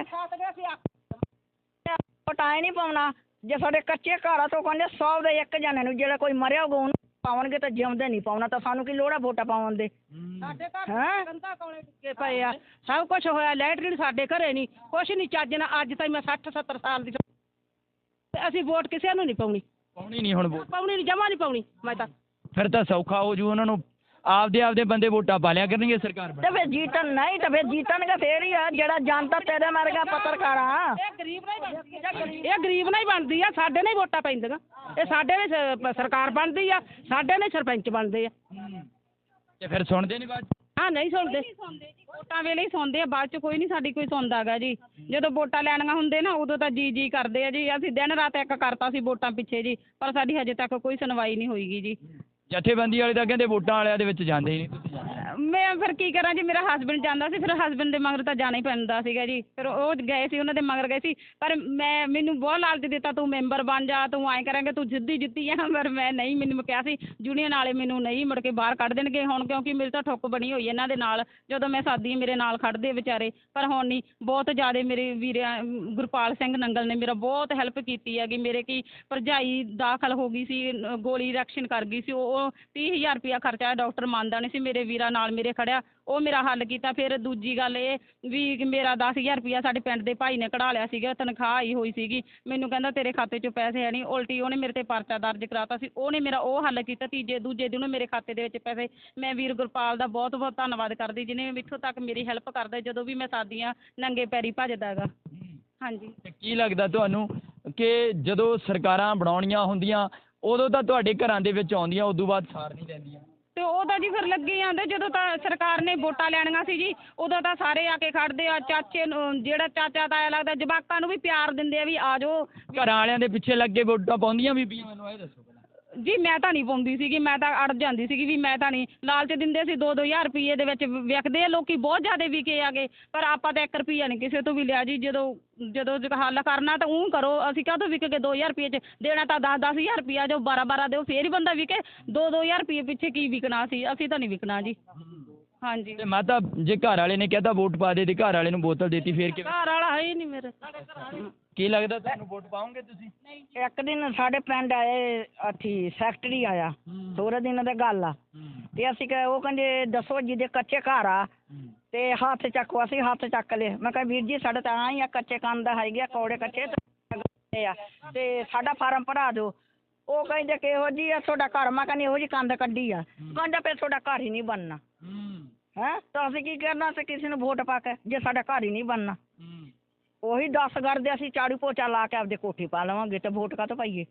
[SPEAKER 3] ਵੋਟ ਆਏ ਨਹੀਂ ਪਾਉਣਾ। ਜੇ ਸਾਡੇ ਕੱਚੇ ਘਰ ਆ ਤਾਂ ਕਹਿੰਦੇ 100 ਦੇ ਇੱਕ ਜਣੇ ਨੂੰ ਜਿਹੜਾ ਕੋਈ ਮਰਿਆ ਹੋਊਗਾ ਉਹਨੂੰ ਪਾਉਣਗੇ ਤਾਂ ਜਿਉਂਦੇ ਨਹੀਂ ਪਾਉਣਾ ਤਾਂ ਸਾਨੂੰ ਕੀ ਲੋੜ ਆ ਵੋਟਾਂ ਪਾਉਣ ਦੇ?
[SPEAKER 2] ਸਾਡੇ ਘਰ
[SPEAKER 3] ਹੈਂ?
[SPEAKER 2] ਕੰਧਾਂ ਕੋਲੇ ਟਿੱਕੇ ਪਏ ਆ। ਸਭ ਕੁਝ ਹੋਇਆ ਲੈਟਰਿਨ ਸਾਡੇ ਘਰੇ ਨਹੀਂ ਕੁਛ ਨਹੀਂ ਚੱਜ ਨਾਲ ਅੱਜ ਤਾਈਂ ਮੈਂ 60 70 ਸਾਲ ਦੀ ਤੇ ਅਸੀਂ ਵੋਟ ਕਿਸੇ ਨੂੰ ਨਹੀਂ ਪਾਉਣੀ।
[SPEAKER 1] ਪਾਉਣੀ ਨਹੀਂ ਹੁਣ ਵੋਟ
[SPEAKER 2] ਪਾਉਣੀ ਨਹੀਂ ਜਮਾ ਨਹੀਂ ਪਾਉਣੀ। ਮੈਂ ਤਾਂ
[SPEAKER 1] ਫਿਰ ਤਾਂ ਸੌਖਾ ਹੋ ਜੂ ਉਹਨਾਂ ਨੂੰ ਆਪਦੇ ਆਪਦੇ ਬੰਦੇ ਵੋਟਾਂ ਪਾ ਲਿਆ ਕਰਨਗੇ ਸਰਕਾਰ ਬਣ
[SPEAKER 3] ਤੇ ਫਿਰ ਜੀਤਣ ਨਹੀਂ ਤੇ ਫਿਰ ਜੀਤਣਗੇ ਫੇਰ ਹੀ ਆ ਜਿਹੜਾ ਜਨਤਾ ਤੇਰੇ ਵਰਗਾ ਪੱਤਰਕਾਰ ਆ।
[SPEAKER 2] ਇਹ ਗਰੀਬ ਨਹੀਂ ਬਣਦੀ ਇਹ ਗਰੀਬ ਨਹੀਂ ਬਣਦੀ ਆ ਸਾਡੇ ਨਹੀਂ ਵੋਟਾਂ ਪੈਂਦੀਆਂ। ਇਹ ਸਾਡੇ ਨੇ ਸ- ਸਰਕਾਰ ਬਣਦੀ ਆ ਸਾਡੇ ਨੇ ਸਰਪੰਚ ਬਣਦੇ ਆ।
[SPEAKER 1] ਤੇ ਫਿਰ ਸੁਣਦੇ ਨਹੀਂ ਬਾਅਦ 'ਚ?
[SPEAKER 2] ਹਾਂ ਨਹੀਂ ਸੁਣਦੇ। ਵੋਟਾਂ ਵੇਲੇ ਹੀ ਸੁਣਦੇ ਆ ਬਾਅਦ ਚ ਕੋਈ ਨਹੀਂ ਸਾਡੀ ਕੋਈ ਸੁਣਦਾਗਾ ਜੀ। ਜਦੋਂ ਵੋਟਾਂ ਲੈਣੀਆਂ ਹੁੰਦੇ ਨਾ ਉਦੋਂ ਤਾਂ ਜੀ ਜੀ ਕਰਦੇ ਆ ਜੀ। ਅਸੀਂ ਦਿਨ ਰਾਤ ਇੱਕ ਕਰਤਾ ਸੀ ਵੋਟਾਂ ਪਿੱਛੇ ਜੀ ਪਰ ਸਾਡੀ ਹਜੇ ਤੱਕ ਕੋਈ ਸੁਣਵਾਈ ਨਹੀਂ ਹੋਈਗੀ ਜੀ।
[SPEAKER 1] ਜਥੇਬੰਦੀ ਵਾਲੇ ਤਾਂ ਕਹਿੰਦੇ ਵੋਟਾਂ ਵਾਲਿਆਂ ਦੇ ਵਿੱਚ ਜਾਂਦੇ ਹੀ ਨਹੀਂ
[SPEAKER 2] ਮੈਂ ਫਿਰ ਕੀ ਕਰਾਂ ਜੀ, ਮੇਰਾ ਹਸਬੰਡ ਜਾਂਦਾ ਸੀ, ਫਿਰ ਹਸਬੰਡ ਦੇ ਮਗਰ ਤਾਂ ਜਾਣਾ ਹੀ ਪੈਂਦਾ ਸੀਗਾ ਜੀ। ਫਿਰ ਉਹ ਗਏ ਸੀ, ਉਹਨਾਂ ਦੇ ਮਗਰ ਗਏ ਸੀ। ਪਰ ਮੈਂ, ਮੈਨੂੰ ਬਹੁਤ ਲਾਲਚ ਦਿੱਤਾ, ਤੂੰ ਮੈਂਬਰ ਬਣ ਜਾ, ਤੂੰ ਐਂ ਕਰਾਂਗੇ, ਤੂੰ ਜਿੱਦੀ ਜਿੱਤੀ ਆ। ਪਰ ਮੈਂ ਨਹੀਂ, ਮੈਨੂੰ ਕਿਹਾ ਸੀ ਯੂਨੀਅਨ ਵਾਲੇ ਮੈਨੂੰ ਨਹੀਂ, ਮੁੜ ਕੇ ਬਾਹਰ ਕੱਢ ਦੇਣਗੇ ਹੁਣ, ਕਿਉਂਕਿ ਮੇਰੀ ਤਾਂ ਠੁੱਕ ਬਣੀ ਹੋਈ ਇਹਨਾਂ ਦੇ ਨਾਲ। ਜਦੋਂ ਮੈਂ ਸਾਦੀ ਮੇਰੇ ਨਾਲ ਖੜਦੇ ਵਿਚਾਰੇ, ਪਰ ਹੁਣ ਨਹੀਂ, ਬਹੁਤ ਜ਼ਿਆਦਾ ਮੇਰੇ ਵੀਰ ਗੁਰਪਾਲ ਸਿੰਘ ਨੰਗਲ ਨੇ ਮੇਰਾ ਬਹੁਤ ਹੈਲਪ ਕੀਤੀ ਹੈਗੀ ਮੇਰੇ ਕੀ ਭਰਜਾਈ ਦਾਖਲ ਹੋ ਗਈ ਸੀ, ਗੋਲੀ ਰਿਐਕਸ਼ਨ ਕਰ ਗਈ ਸੀ, ਉਹ ਉਹ 30000 ਰੁਪਇਆ ਖਰਚਾ ਡਾਕਟਰ ਮੰਨਦਾ ਨਹੀਂ ਸੀ ਮੇਰੇ ਵੀਰਾਂ ਨਾਲ ਮੇਰੇ ਖੜਿਆ ਉਹ ਮੇਰਾ ਹੱਲ ਕੀਤਾ ਫਿਰ ਦੂਜੀ ਗੱਲ ਇਹ ਵੀ ਮੇਰਾ 10000 ਰੁਪਇਆ ਸਾਡੇ ਪਿੰਡ ਦੇ ਭਾਈ ਨੇ ਕਢਾ ਲਿਆ ਸੀਗਾ ਤਨਖਾਹ ਆਈ ਹੋਈ ਸੀਗੀ ਮੈਨੂੰ ਕਹਿੰਦਾ ਤੇਰੇ ਖਾਤੇ 'ਚ ਪੈਸੇ ਹੈ ਨਹੀਂ ਉਲਟੀ ਉਹਨੇ ਮੇਰੇ ਤੇ ਪਰਚਾ ਦਰਜ ਕਰਾਤਾ ਸੀ ਉਹਨੇ ਮੇਰਾ ਉਹ ਹੱਲ ਕੀਤਾ ਤੀਜੇ ਦੂਜੇ ਦਿਨ ਮੇਰੇ ਖਾਤੇ ਦੇ ਵਿੱਚ ਪੈਸੇ ਮੈਂ ਵੀਰ ਗੁਰਪਾਲ ਦਾ ਬਹੁਤ ਬਹੁਤ ਧੰਨਵਾਦ ਕਰਦੀ ਜਿਹਨੇ ਇੱਥੋਂ ਤੱਕ ਮੇਰੀ ਹੈਲਪ ਕਰਦਾ ਜਦੋਂ ਵੀ ਮੈਂ ਸਾਦੀਆਂ ਨੰਗੇ ਪੈਰੀ ਭੱਜਦਾ ਹੈਗਾ। ਹਾਂਜੀ।
[SPEAKER 1] ਤੇ ਕੀ ਲੱਗਦਾ ਤੁਹਾਨੂੰ ਕਿ ਜਦੋਂ ਸਰਕਾਰਾਂ ਬਣਾਉਣੀਆਂ ਹੁੰਦੀਆਂ ਉਦੋਂ ਤਾਂ ਤੁਹਾਡੇ ਘਰਾਂ ਦੇ ਵਿੱਚ ਆਉਂਦੀਆਂ ਉਦੋਂ ਬਾਅਦ ਸਾਰ ਨਹੀਂ ਲੈਂਦੀਆਂ।
[SPEAKER 2] ਤੇ ਉਹ ਤਾਂ ਜੀ ਫਿਰ ਲੱਗੇ ਜਾਂਦੇ ਜਦੋਂ ਤਾਂ ਸਰਕਾਰ ਨੇ ਵੋਟਾਂ ਲੈਣੀਆਂ ਸੀ ਜੀ ਉਦੋਂ ਤਾਂ ਸਾਰੇ ਆ ਕੇ ਖੜਦੇ ਆ ਚਾਚੇ ਨੂੰ ਜਿਹੜਾ ਚਾਚਾ ਤਾਇਆ ਲੱਗਦਾ ਜਵਾਕਾਂ ਨੂੰ ਵੀ ਪਿਆਰ ਦਿੰਦੇ ਆ ਵੀ ਆ ਜਾਓ।
[SPEAKER 1] ਘਰਾਂ ਵਾਲਿਆਂ ਦੇ ਪਿੱਛੇ ਲੱਗ ਵੋਟਾਂ ਪਾਉਂਦੀਆਂ ਬੀਬੀਆਂ ਮੈਨੂੰ ਇਹ ਦੱਸੋ।
[SPEAKER 2] ਜੀ ਮੈਂ ਤਾਂ ਨਹੀਂ ਪਾਉਂਦੀ ਸੀਗੀ ਮੈਂ ਤਾਂ ਅੜ ਜਾਂਦੀ ਸੀਗੀ ਵੀ ਮੈਂ ਤਾਂ ਨਹੀਂ। ਲਾਲਚ ਦਿੰਦੇ ਸੀ 2-2000 ਰੁਪਏ ਦੇ ਵਿੱਚ ਵਿਕਦੇ ਆ ਲੋਕੀ ਬਹੁਤ ਜ਼ਿਆਦਾ ਵਿਕੇ ਆਗੇ। ਪਰ ਆਪਾਂ ਤਾਂ 1 ਰੁਪਿਆ ਨਹੀਂ ਕਿਸੇ ਤੋਂ ਵੀ ਲਿਆ ਜੀ ਜਦੋਂ ਜਦੋਂ ਹੱਲ ਕਰਨਾ ਤਾਂ ਉਹ ਕਰੋ ਅਸੀਂ ਕਾਹਤੋਂ ਵਿਕ ਕੇ 2000 ਰੁਪਏ ਚ? ਦੇਣਾ ਤਾਂ 10-10000 ਰੁਪਿਆ ਜੋ 12-12 ਦਿਓ ਫੇਰ ਹੀ ਬੰਦਾ ਵਿਕੇ। 2-2000 ਰੁਪਏ ਪਿੱਛੇ ਕੀ ਵਿਕਣਾ ਸੀ? ਅਸੀਂ ਤਾਂ ਨਹੀਂ ਵਿਕਣਾ ਜੀ। ਹਾਂਜੀ।
[SPEAKER 1] ਤੇ ਮਾਤਾ ਜੇ ਘਰ ਵਾਲੇ ਨੇ ਕਹਿਤਾ ਵੋਟ ਪਾ ਦੇ ਤੇ ਘਰ ਵਾਲੇ ਨੂੰ ਬੋਤਲ ਦੇਤੀ ਫੇਰ ਕਿਵੇਂ?
[SPEAKER 2] ਘਰ ਵਾਲਾ ਹੈ ਹੀ ਨਹੀਂ ਮੇਰੇ।
[SPEAKER 1] ਕੀ ਲੱਗਦਾ ਤੁਹਾਨੂੰ ਵੋਟ ਪਾਉਂਗੇ ਤੁਸੀਂ?
[SPEAKER 3] ਇੱਕ ਦਿਨ ਸਾਡੇ ਪਿੰਡ ਆਏ ਅਥੀ ਸੈਕਟਰੀ ਆਇਆ। ਥੋੜੇ ਦਿਨ ਦੀ ਗੱਲ ਆ। ਤੇ ਅਸੀਂ ਕਹੇ ਉਹ ਕਹਿੰਦੇ ਦੱਸੋ ਜਿਹਦੇ ਕੱਚੇ ਘਰ ਆ। ਤੇ ਹੱਥ ਚੱਕੋ ਅਸੀਂ ਹੱਥ ਚੱਕ ਲਏ। ਮੈਂ ਕਿਹਾ ਵੀਰ ਜੀ ਸਾਡੇ ਤਾਂ ਆਈ ਆ ਕੱਚੇ ਕੰਨ ਦਾ ਹੈਗੇ ਆ ਕੌੜੇ ਕੱਚੇ ਤੇ ਆ। ਤੇ ਸਾਡਾ ਫਾਰਮ ਭਰਾ ਦਿਓ। ਉਹ ਕਹਿੰਦੇ ਕਿ ਇਹੋ ਜੀ ਆ ਤੁਹਾਡਾ ਘਰ। ਮੈਂ ਕਹਿੰਦੀ ਇਹੋ ਜੀ ਕੰਧ ਕੱਢੀ ਆ। ਕਹਿੰਦਾ ਫਿਰ ਤੁਹਾਡਾ ਘਰ ਹੀ ਨਹੀਂ ਬਣਨਾ। ਹੈ। ਤਾਂ ਅਸੀਂ ਕੀ ਕਰਨਾ? ਸੀ ਕਿਸੇ ਨੂੰ ਵੋਟ ਪਾ ਕੇ ਜੇ ਸਾਡਾ ਘਰ ਹੀ ਨਹੀਂ ਬਣਨਾ। ਉਹੀ 10 ਕਰਦੇ ਅਸੀਂ ਝਾੜੂ ਪੋਚਾ ਲਾ ਕੇ ਆਪਦੇ ਕੋਠੀ ਪਾ ਲਵਾਂਗੇ ਤੇ ਵੋਟ ਕਾਹਤੋਂ ਪਾਈਏ?